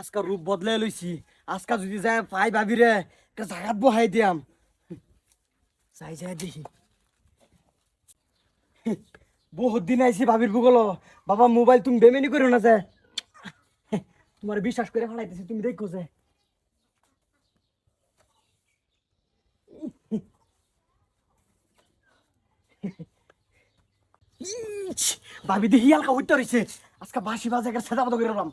আজকা রূপ বদলাই লইছি আজকা যদি যায় পাই ভাবি রে জাগাত বহাই দিয়াম। যাই যাই দেখি। বহুত দিন আইছি ভাবির ভূগোল। বাবা, মোবাইল তুমি বেমেনি করো না যে তোমার বিশ্বাস করে ফেলাইতেছি তুমি দেখো যে। ভাবি দেখি হালকা উঠতে রয়েছে আজকে বাসি বাজে একটা সেটা মতো করে এলাম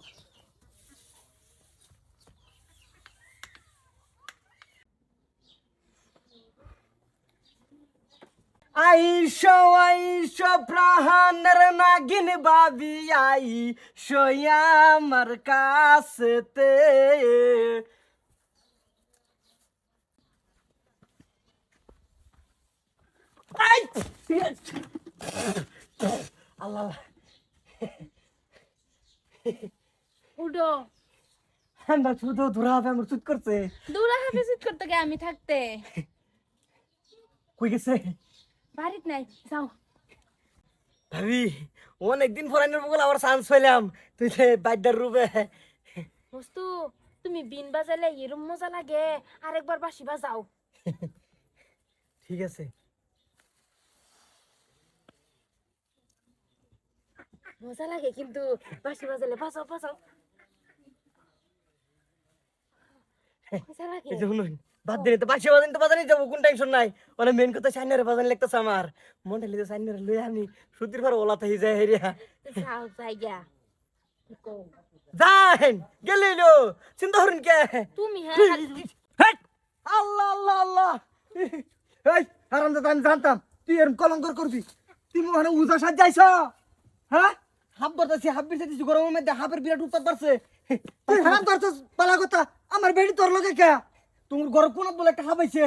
আইসো আইসো প্রাহানের নাগিন বাবি আইসো আমার কাছেতে। আই! আল্লাহ উডো আমরা শুধু ধরা হবে আমার করছে। দৌড়া হাফিজিত করতে গে আমি থাকতে। কই গেছে? বাড়িত নাই যাও। ভাবি অনেকদিন পরানোর বগল আবার চান্স পাইলাম। তুই যে বাইদার রূপে। বস্তু তুমি বিন বাজালে এরম মজা লাগে। আরেকবার বাসি বাজাও ঠিক আছে। মজা লাগে কিন্তু। বাসি বাজালে বাজাও বাজাও মজা লাগে এই যে শুনুন বাদ দিলে তো বাসি বাজানি তো বাজানি যাব কোন টেনশন নাই। মানে মেন কথা সাইনারে বাজানি লাগতেছে আমার। মনটা লিতে সাইনারে লই আমি সুতির পর ওলা থাকি যায় হেরিয়া। যাইন গেলি লো। চিন্তা করুন কে? তুমি হ্যাঁ! আল্লাহ আল্লাহ আল্লাহ। এই হারাম জানতাম তুই এরম কলঙ্কর করবি। তুই মনে উজা সাজ যাইছ হ্যাঁ? হাফ বর্তাছি হাফ বিরতে দিছি গরমের মধ্যে হাফের বিরাট পারছে। তুই ধরছস বালা কথা আমার বেড়ি তোর লগে কে? তোমার ঘর কোন বলে একটা হাবাইছে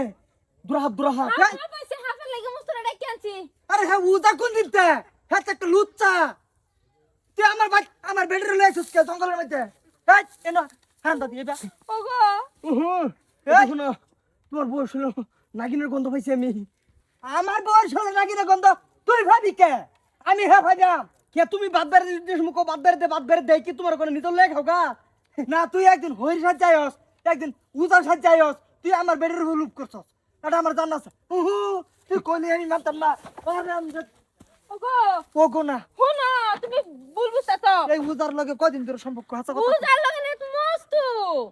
দুরা হাফ দুরা হাফ এই, হাফাইছে হাফার লাগে মস্তরা ডাকি আনছি। আরে হ্যাঁ উজা কোন দিতে হ্যাঁ একটা লুচ্চা। তুই আমার বাই আমার বেড়ি লয়ে আসছিস কে জঙ্গলের মধ্যে? এই এনো হারাম দাদি এটা ওগো। দেখুন তোমার বয়স হলো নাগিনের গন্ধ পাইছি আমি। আমার বয়স হলো নাগিনের গন্ধ। তুই ভাবি কে? আমি হ্যাঁ ভাবিয়াম। কে তুমি বাদ বেড়ে দিস মুখো বাদ বেড়ে দে বাদ বেড়ে দে কি তোমার কোনো নিজের লেখ হোক না তুই একদিন হইর সাজ যাইস একদিন উদার সাজ যাইস তুই আমার বেড়ের হুলুপ করছস। এটা আমার জানা আছে। উহু তুই কইলি আমি মানতাম না। আরে আমি যে- ওগো! ও গো না তুমি বুলবুস তো এই উদার লগে কদিন ধরে সম্পর্ক হাসা কথা লাগে না মস্তু।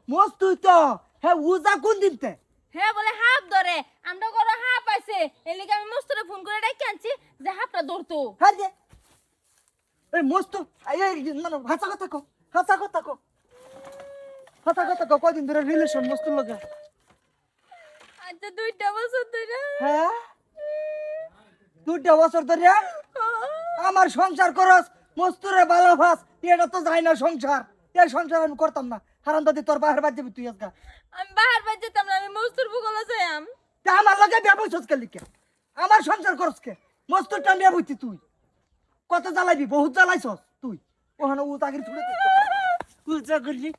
মস্ত তো। হ্যাঁ উজা কোন দিনতে? হে বলে হাফ ধরে। আমরা করো হাফ আছে। এলিকে আমি মস্তুরে ফোন করে ডাকি আনছি যে হাফটা ধরতো। হ্যাঁ এই মস্ত হাসা কথা কো হাসা কথা কো হাসা কথা কো কদিন ধরে রিলেশন মস্ত লগে। আচ্ছা দুইটা বছর ধরে। হ্যাঁ? দুটা বছর ধরে? আমার সংসার করস মস্তুরে ভালো ভাস এটা তো যায় না সংসার। এই সংসার আমি করতাম না। হারাম দাদি তোর বাহির বাদ যাবি তুই আজকা? আমি বাহার যেতাম না আমি মস্তুর যাইম তা আমার লগে বিয়া বইছস কে লিখে? আমার সংসার করস কে? মস্তুরটা বিয়া বইতি তুই। কত জ্বালাইবি বহুত জ্বালাইছস তুই। ওখানে উ চাকরি ছুটে তুই করলি